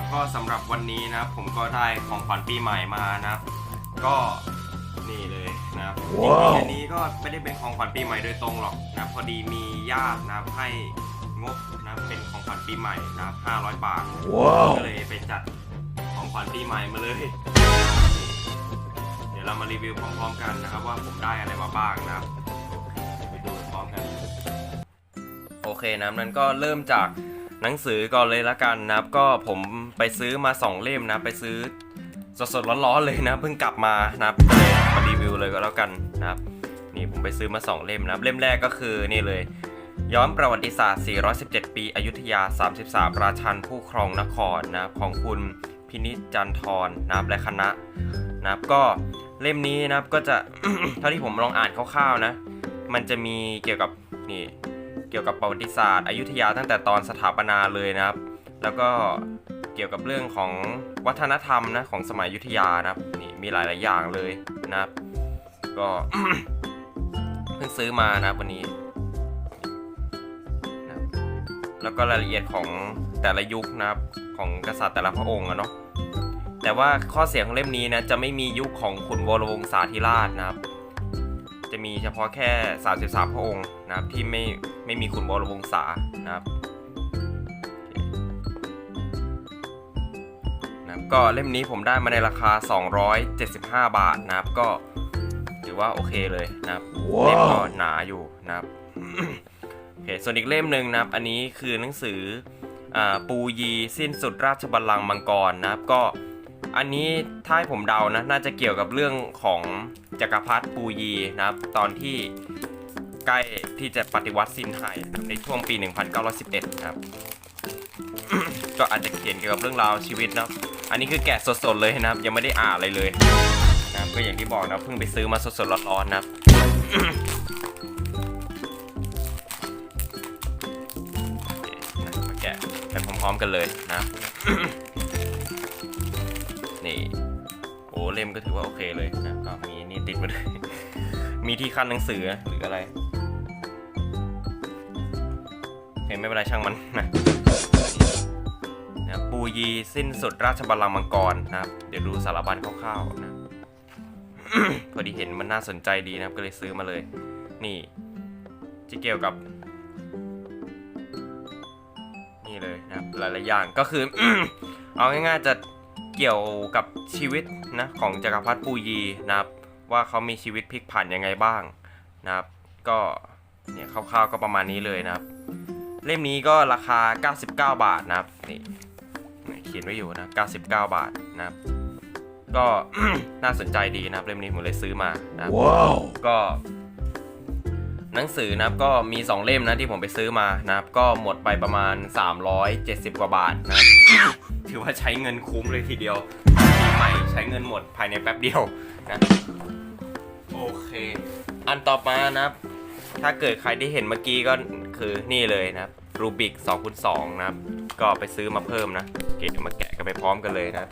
ของขวัญปีใหม่มานะครับ ก็นี่เลยนะครับว้าวจริงๆอันนี้ก็ไม่ได้เป็นของขวัญปีใหม่โดยตรงหรอกนะพอดีมีญาตินะครับให้งบนะเป็นของขวัญปีใหม่นะครับ500 บาท Wow. ก็เลยไปจัดของขวัญปีใหม่มาเลย เดี๋ยวเรามารีวิวพร้อมๆกันนะครับ ว่าผมได้อะไรมาบ้างนะครับไปดูพร้อมกัน โอเคนะครับนั้นก็เริ่มจาก หนังสือก่อนเลยละกันนะครับ ก็ผมไปซื้อมา 2 เล่มนะ ไปซื้อสดๆร้อนๆเลยนะ เพิ่งกลับมานะครับเลยมารีวิวเลยก็แล้วกันนะครับ นี่ผมไปซื้อมา 2 เล่มนะเล่มแรกก็คือนี่เลย ย้อนประวัติศาสตร์ 417 ปี อยุธยา 33 ราชันผู้ครองนครนะของคุณพินิจจันทรนะครับและคณะนะครับก็เล่มนี้นะครับก็จะเท่าที่ผมลองอ่านคร่าวๆนะ มันจะมีเกี่ยวกับนี่ เกี่ยวกับประวัติศาสตร์อยุธยาตั้งแต่ตอนสถาปนาเลยนะครับ แล้วก็เกี่ยวกับเรื่องของวัฒนธรรมนะของสมัยอยุธยานะครับนี่มีหลาย ๆ อย่างเลยนะครับ ก็เพิ่งซื้อมานะวันนี้นะแล้วก็รายละเอียดของแต่ละยุคนะครับของกษัตริย์แต่ละพระองค์อะเนาะแต่ว่าข้อเสียของเล่มนี้นะจะไม่มียุคของขุนวรวงศาธิราชนะครับ จะมีเฉพาะแค่ 33 พระองค์นะครับที่ไม่ไม่มีขุนวรวงศานะครับนะครับก็เล่มนี้ผมได้มาในราคา 275 บาทนะครับ ก็ถือว่าโอเคเลยนะครับว้าวเล่มก็หนาอยู่นะครับโอเคส่วนอีกเล่มหนึ่งนะครับ อันนี้คือหนังสืออาปูยีสิ้นสุดราชบัลลังก์มังกรนะครับก็ อันนี้ถ้าให้ผมเดานะ น่าจะเกี่ยวกับเรื่องของจักรพรรดิปูยีนะครับ ตอนที่ใกล้ที่จะปฏิวัติซินไห่นในช่วงปี 1911 นะครับ ก็อาจจะเขียนเกี่ยวกับเรื่องราวชีวิตเนาะอันนี้คือแกะสดๆเลยนะครับ ยังไม่ได้อ่านอะไรเลยนะครับก็อย่างที่บอกนะเพิ่งไปซื้อมาสดๆร้อนๆนะครับมาแกะไปพร้อมๆกันเลยนะ ล่มก็ถือว่าโอเคเลยนะก็มีนี่ติดมาด้วย มีที่ขั้นหนังสือหรืออะไรโอเคไม่เป็นไรช่างมันนะนะปูยีสิ้นสุดราชบัลลังก์มังกรนะครับ เดี๋ยวดูสารบัญคร่าวๆนะพอดีเห็นมันน่าสนใจดีนะครับก็เลยซื้อมาเลย นี่ที่เกี่ยวกับ นี่เลยนะครับหลายๆอย่างก็คือเอาง่ายๆจะ เกี่ยวกับชีวิตนะของจักรพรรดิปูยีนะครับ ว่าเขามีชีวิตพลิกผันยังไงบ้างนะครับ ก็เนี่ยคร่าวๆก็ประมาณนี้เลยนะครับ เล่มนี้ก็ราคา 99 บาทนะครับนี่เขียนไว้อยู่นะ 99 บาทนะครับ ก็น่าสนใจดีนะครับเล่มนี้ผมเลยซื้อมานะครับ Wow. ก็ หนังสือนะครับก็มี 2 เล่มนะที่ผมไปซื้อมานะครับก็หมดไปประมาณ 370 กว่าบาทนะครับถือว่าใช้เงินคุ้มเลยทีเดียวปีใหม่ใช้เงินหมดภายในแป๊บเดียวนะโอเค อันต่อมานะครับ ถ้าเกิดใครได้เห็นเมื่อกี้ก็คือนี่เลยนะครับรูบิก2คูณ2นะครับ ก็ไปซื้อมาเพิ่มนะเกเดี๋ยวมาแกะกันไปพร้อมกันเลยนะ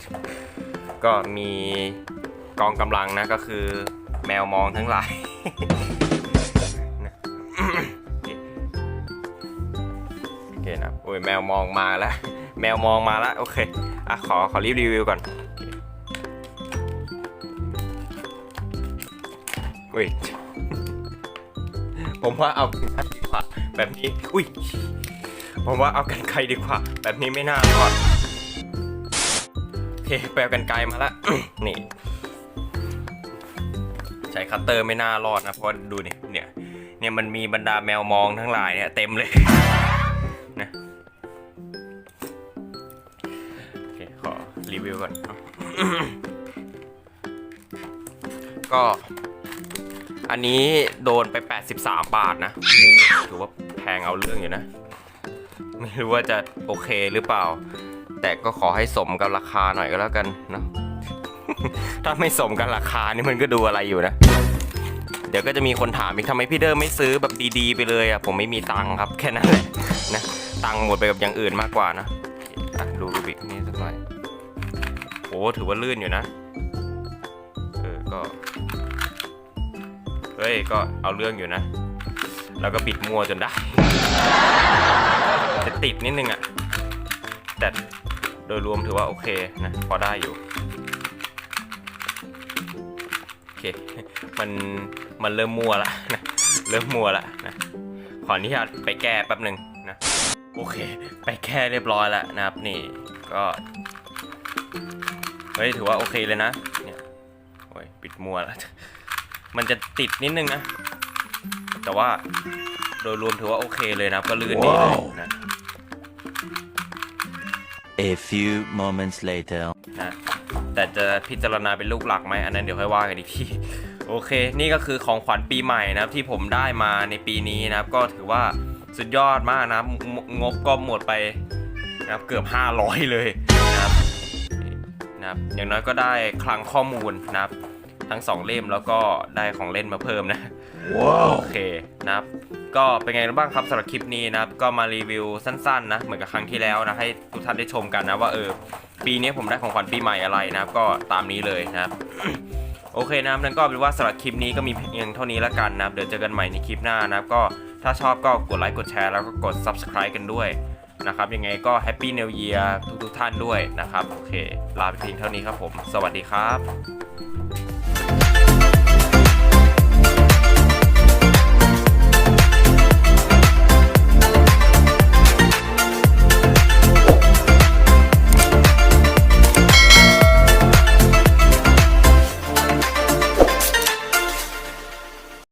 ก็มีกองกำลังนะก็คือแมวมองทั้งหลาย อ้ยแมวมองมาแล้ว แมวมองมาแล้ว โอเค อะ ขอ ขอรีบรีวิวก่อนอุ้ยผมว่าเอากันไกดีกว่า แบบนี้ อุ้ย ผมว่าเอากันไกลดีกว่า แบบนี้ไม่น่ารอดโอเคแปลกันไกลมาแล้วนี่ใช้คัตเตอร์ไม่น่ารอดนะเพราะดูนี่เนี่ยเนี่ยมันมีบรรดาแมวมองทั้งหลายเนี่ยเต็มเลย รีวิวก่อน ก็ อันนี้โดนไป 83 บาทนะ ถือว่าแพงเอาเรื่องอยู่นะ ไม่รู้ว่าจะโอเคหรือเปล่า แต่ก็ขอให้สมกับราคาหน่อยก็แล้วกันเนาะ ถ้าไม่สมกับราคานี่มันก็ดูอะไรอยู่นะเดี๋ยวก็จะมีคนถามอีกทำไมพี่เดิมไม่ซื้อแบบดีๆไปเลยอะผมไม่มีตังค์ครับแค่นั้นแหละนะตังค์หมดไปกับอย่างอื่นมากกว่านะอะดูรูบิกนี่สักหน่อย โอ้ถือว่าลื่นอยู่นะ เออ ก็ เฮ้ย ก็เอาเรื่องอยู่นะ แล้วก็บิดมัวจนได้ จะติดนิดนึงอะ แต่โดยรวมถือว่าโอเคนะ พอได้อยู่ โอเค มัน มันเริ่มมัวละนะ เริ่มมัวละนะ ขออนุญาตไปแก้แป๊บหนึ่งนะ โอเค ไปแก้เรียบร้อยแล้วนะครับ นี่ ก็ เฮ้ยถือว่าโอเคเลยนะ เนี่ยโอ้ยปิดมัวแล้ว มันจะติดนิดนึงนะ แต่ว่าโดยรวมถือว่าโอเคเลยนะครับก็ลื่นดีเลยนะ A few moments later. นะ แต่จะพิจารณาเป็นลูกหลักไหมอันนั้นเดี๋ยวค่อยว่ากันอีกทีโอเค นี่ก็คือของขวัญปีใหม่นะครับที่ผมได้มาในปีนี้นะครับ ก็ถือว่าสุดยอดมากนะครับงงบก็หมดไปนะครับเกือบ 500 เลยนะครับนี่ นะครับ อย่างน้อยก็ได้คลังข้อมูลนะครับ ทั้ง 2 เล่มแล้วก็ได้ของเล่นมาเพิ่มนะโอเคนะครับ ก็เป็นไงบ้างครับสำหรับคลิปนี้นะครับ ก็มารีวิวสั้นๆนะ เหมือนกับครั้งที่แล้วนะ ให้ทุกท่านได้ชมกันนะว่าเออปีนี้ผมได้ของขวัญปีใหม่อะไรนะครับ ก็ตามนี้เลยนะครับโอเคนะครับนั่นก็เป็นว่าสำหรับคลิปนี้ก็มีเพียงเท่านี้แล้วกันนะครับ เดี๋ยวเจอกันใหม่ในคลิปหน้านะครับ ก็ถ้าชอบก็กดไลค์กดแชร์แล้วก็กด subscribe กันด้วย นะครับ ยังไงก็แฮปปี้เนลเยียทุกๆท่านด้วยนะครับ โอเค ลาไปเพียงเท่านี้ครับผม สวัสดีครับ